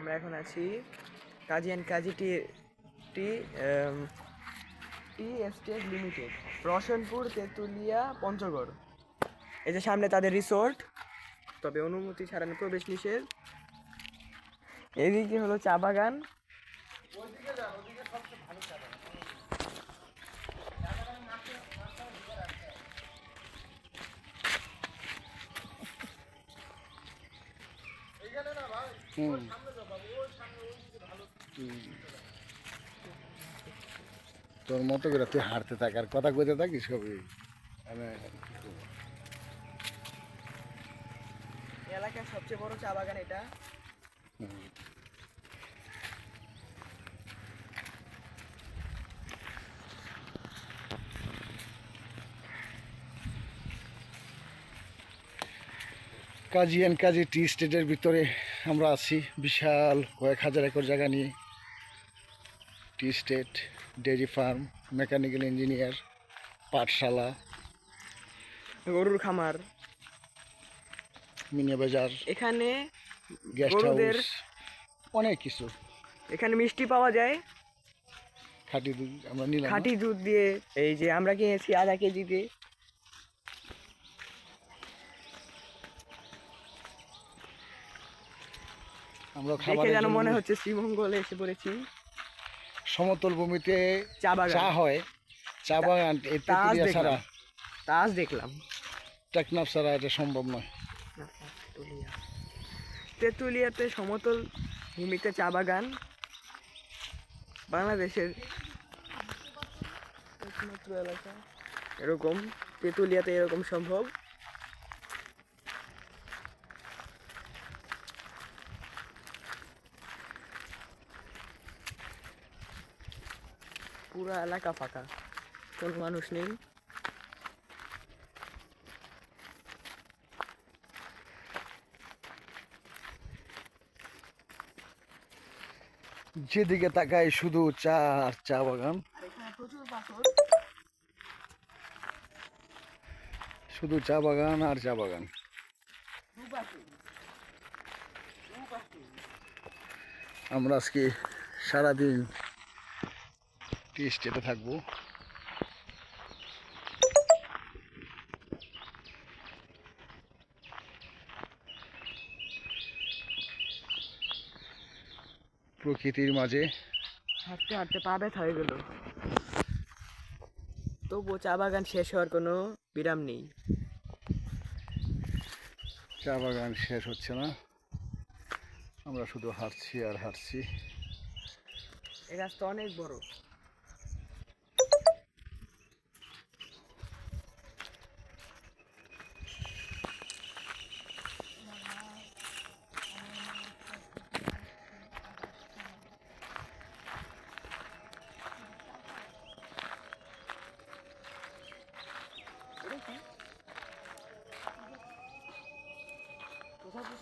আমরা এখন আছি Kazi and Kazi tea tea tea estate limited Roshanpur Tetulia, Panchagarh. এই যে সামনে তাদের রিসোর্ট, তবে অনুমতি ছাড়ানো প্রবেশ নিষেধ। এদিকে হলো চা বাগান। হুম। তোর মতো করে তুই হারতে থাক আর কথা কইতে থাকিস সবই মানে এলাকার সবচেয়ে বড় চা বাগান এটা। কাজী অ্যান্ড কাজী টি স্টেটের ভিতরে আমরা আছি। বিশাল কয়েক হাজার একর জায়গা নিয়ে। Tea estate dairy farm mechanical engineer পাঠশালা গরুর খামার। মিনি বাজার এখানে গেস্ট গরুদের- হাউস অনেক কিছু। এখানে মিষ্টি পাওয়া যায়। খাঁটি দুধ আমরা নিলাম। না? খাঁটি দুধ দিয়ে এই যে আমরা কিনেছি আধা কেজি দিয়ে আমরা দেখে খাবারের যেন জন্য মনে হচ্ছে শ্রীমঙ্গলে এসে পড়েছি। সমতল ভূমিতে চা বাগান। চা হয় চা বাগান তাজ দেখলাম। ছাড়া। তাজ দেখলাম। টেকনাফ ছাড়া এটা সম্ভব নয়। তেঁতুলিয়াতে সমতল ভূমিতে চা বাগান। বাংলাদেশের একমাত্র এলাকা। এরকম তেঁতুলিয়াতে এরকম সম্ভব। পুরো এলাকা ফাঁকা। কোনো মানুষ নেই। যেদিকে তাকাই শুধু চা আর চা বাগান। শুধু চা বাগান আর চা বাগান। আমরা আজকে সারাদিন স্টেটে থাকব? প্রকৃতির মাঝে। হাঁটতে হাঁটতে পা ব্যথা হয়ে গেল। তবুও চা বাগান শেষ হওয়ার কোনো বিরাম নেই। চা বাগান শেষ হচ্ছে না। আমরা শুধু হাঁটছি আর হাঁটছি। এই রাস্তা অনেক বড়। কোথায়